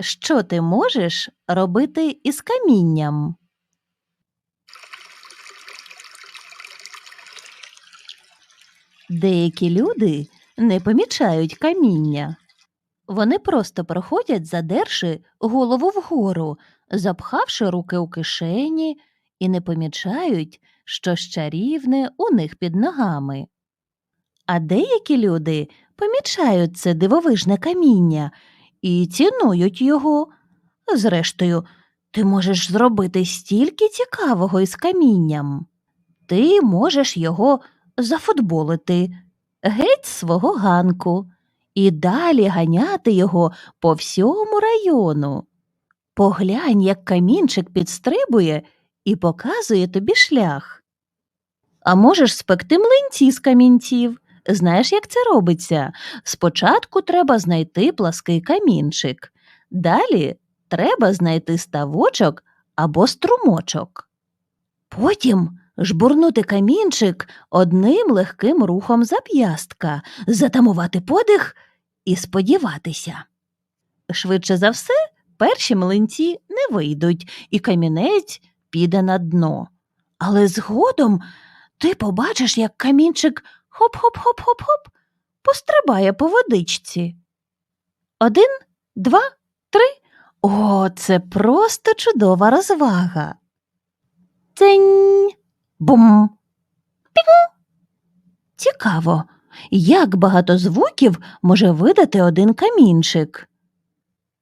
Що ти можеш робити із камінням? Деякі люди не помічають каміння. Вони просто проходять, задерши голову вгору, запхавши руки у кишені, і не помічають, що чарівне у них під ногами. А деякі люди помічають це дивовижне каміння і цінують його. Зрештою, ти можеш зробити стільки цікавого із камінням. Ти можеш його зафутболити геть свого ганку і далі ганяти його по всьому району. Поглянь, як камінчик підстрибує і показує тобі шлях. А можеш спекти млинці з камінців. Знаєш, як це робиться? Спочатку треба знайти плаский камінчик, далі треба знайти ставочок або струмочок. Потім жбурнути камінчик одним легким рухом зап'ястка, затамувати подих і сподіватися. Швидше за все, перші млинці не вийдуть, і камінець піде на дно. Але згодом ти побачиш, як камінчик хоп-хоп-хоп-хоп-хоп пострибає по водичці. Один, два, три. О, це просто чудова розвага. Цень. Бум. Пінь. Цікаво, як багато звуків може видати один камінчик.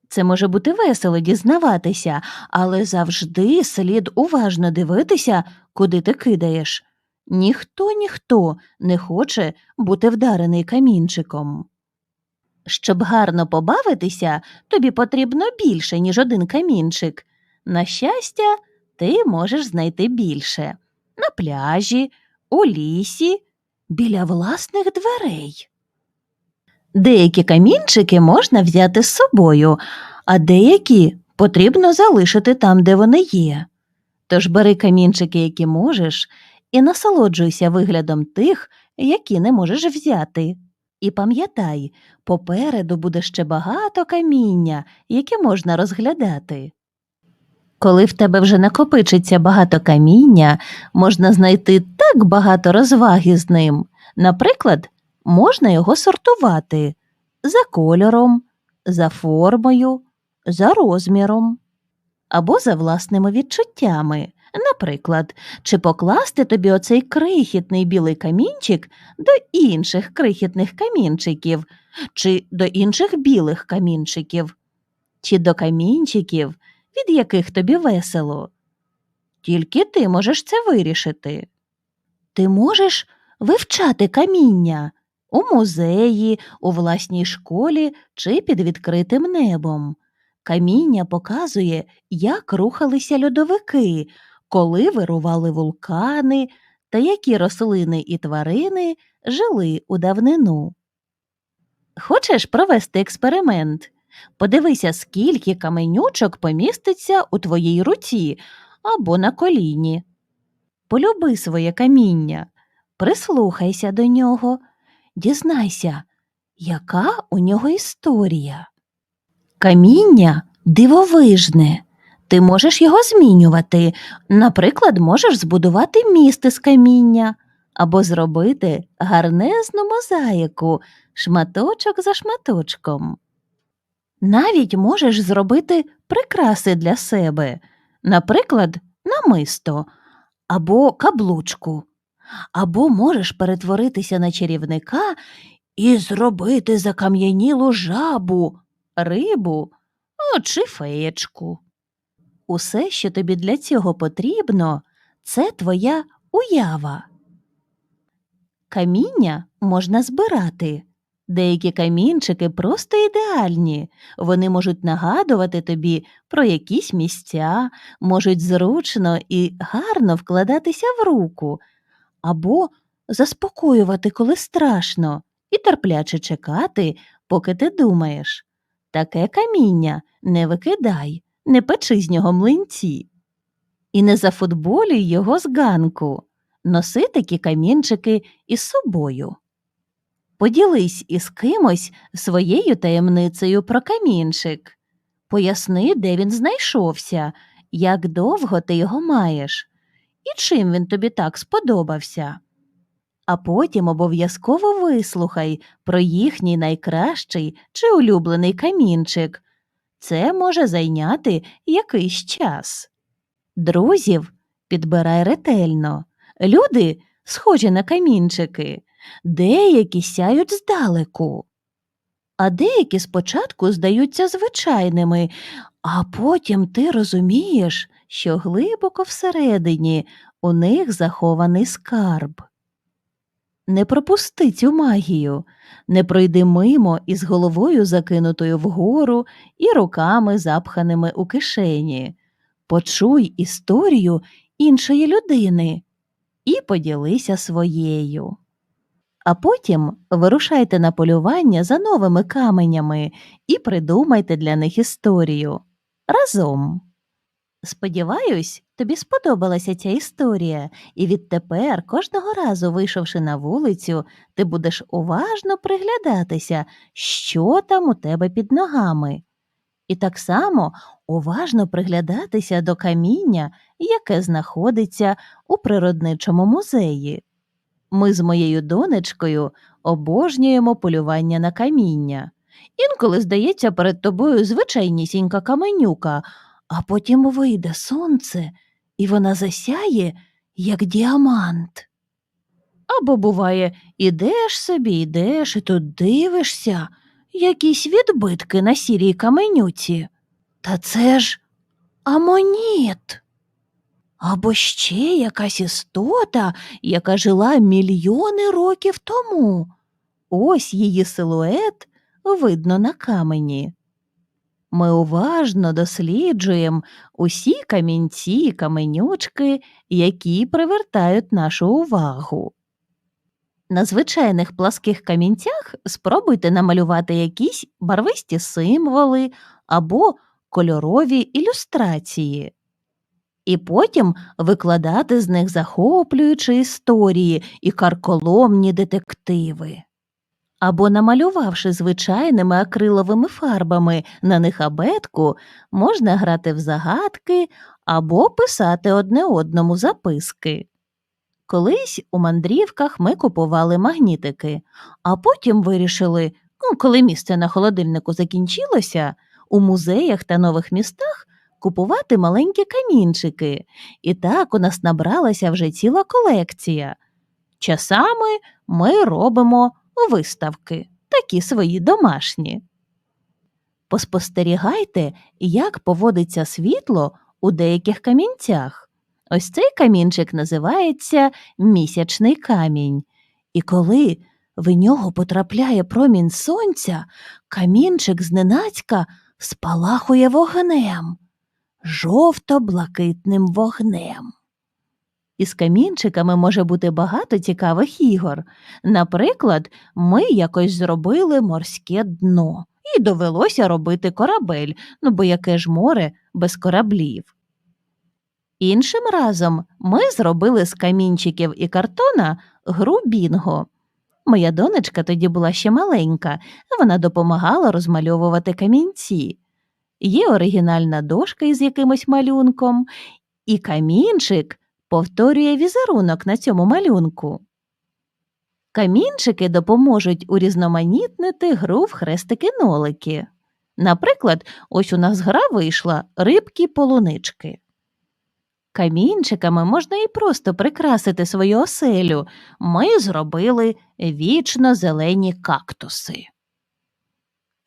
Це може бути весело дізнаватися, але завжди слід уважно дивитися, куди ти кидаєш. Ніхто ніхто не хоче бути вдарений камінчиком. Щоб гарно побавитися, тобі потрібно більше, ніж один камінчик. На щастя, ти можеш знайти більше на пляжі, у лісі, біля власних дверей. Деякі камінчики можна взяти з собою, а деякі потрібно залишити там, де вони є. Тож бери камінчики, які можеш, і насолоджуйся виглядом тих, які не можеш взяти. І пам'ятай, попереду буде ще багато каміння, яке можна розглядати. Коли в тебе вже накопичиться багато каміння, можна знайти так багато розваги з ним. Наприклад, можна його сортувати за кольором, за формою, за розміром або за власними відчуттями. Наприклад, чи покласти тобі оцей крихітний білий камінчик до інших крихітних камінчиків, чи до інших білих камінчиків, чи до камінчиків, від яких тобі весело. Тільки ти можеш це вирішити. Ти можеш вивчати каміння у музеї, у власній школі чи під відкритим небом. Каміння показує, як рухалися льодовики, коли вирували вулкани та які рослини і тварини жили у давнину. Хочеш провести експеримент? Подивися, скільки каменючок поміститься у твоїй руці або на коліні. Полюби своє каміння, прислухайся до нього, дізнайся, яка у нього історія. Каміння дивовижне. Ти можеш його змінювати. Наприклад, можеш збудувати міст із каміння або зробити гарнезну мозаїку шматочок за шматочком. Навіть можеш зробити прикраси для себе, наприклад, намисто або каблучку, або можеш перетворитися на чарівника і зробити закам'янілу жабу, рибу о, чи феєчку. Усе, що тобі для цього потрібно, це твоя уява. Каміння можна збирати. Деякі камінчики просто ідеальні. Вони можуть нагадувати тобі про якісь місця, можуть зручно і гарно вкладатися в руку, або заспокоювати, коли страшно, і терпляче чекати, поки ти думаєш. Таке каміння не викидай, не печи з нього млинці. І не зафутболюй його з ганку. Носи такі камінчики із собою. Поділись із кимось своєю таємницею про камінчик. Поясни, де він знайшовся, як довго ти його маєш, і чим він тобі так сподобався. А потім обов'язково вислухай про їхній найкращий чи улюблений камінчик. Це може зайняти якийсь час. Друзів підбирай ретельно. Люди схожі на камінчики, деякі сяють здалеку, а деякі спочатку здаються звичайними, а потім ти розумієш, що глибоко всередині у них захований скарб. Не пропусти цю магію, не пройди мимо із головою закинутою вгору і руками запханими у кишені. Почуй історію іншої людини і поділися своєю. А потім вирушайте на полювання за новими каменями і придумайте для них історію разом. Сподіваюсь, тобі сподобалася ця історія, і відтепер, кожного разу, вийшовши на вулицю, ти будеш уважно приглядатися, що там у тебе під ногами. І так само уважно приглядатися до каміння, яке знаходиться у природничому музеї. Ми з моєю донечкою обожнюємо полювання на каміння. Інколи здається перед тобою звичайнісінька каменюка, а потім вийде сонце, і вона засяє, як діамант. Або, буває, ідеш собі, йдеш, і тут дивишся, якісь відбитки на сірій каменюці. Та це ж амоніт. Або ще якась істота, яка жила мільйони років тому. Ось її силует видно на камені. Ми уважно досліджуємо усі камінці каменючки, які привертають нашу увагу. На звичайних пласких камінцях спробуйте намалювати якісь барвисті символи або кольорові ілюстрації, і потім викладати з них захоплюючі історії і карколомні детективи. Або намалювавши звичайними акриловими фарбами на них абетку, можна грати в загадки або писати одне одному записки. Колись у мандрівках ми купували магнітики, а потім вирішили, ну, коли місце на холодильнику закінчилося, у музеях та нових містах купувати маленькі камінчики. І так у нас набралася вже ціла колекція. Часами ми робимо виставки, такі свої домашні. Поспостерігайте, як поводиться світло у деяких камінцях. Ось цей камінчик називається місячний камінь, і коли в нього потрапляє промінь сонця, камінчик зненацька спалахує вогнем, жовто-блакитним вогнем. Із камінчиками може бути багато цікавих ігор. Наприклад, ми якось зробили морське дно, і довелося робити корабель, ну бо яке ж море без кораблів. Іншим разом ми зробили з камінчиків і картона гру бінго. Моя донечка тоді була ще маленька, вона допомагала розмальовувати камінці. Є оригінальна дошка із якимось малюнком, і камінчик повторює візерунок на цьому малюнку. Камінчики допоможуть урізноманітнити гру в хрестики-нолики. Наприклад, ось у нас гра вийшла рибки-полунички. Камінчиками можна і просто прикрасити свою оселю. Ми зробили вічно зелені кактуси.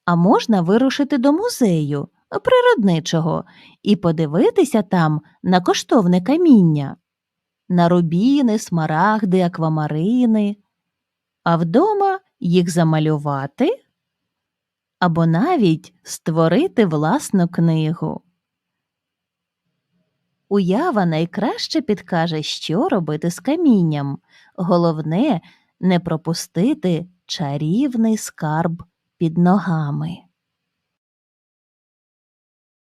А можна вирушити до музею природничого і подивитися там на коштовне каміння, на рубіни, смарагди, аквамарини, а вдома їх замалювати або навіть створити власну книгу. Уява найкраще підкаже, що робити з камінням. Головне не пропустити чарівний скарб під ногами.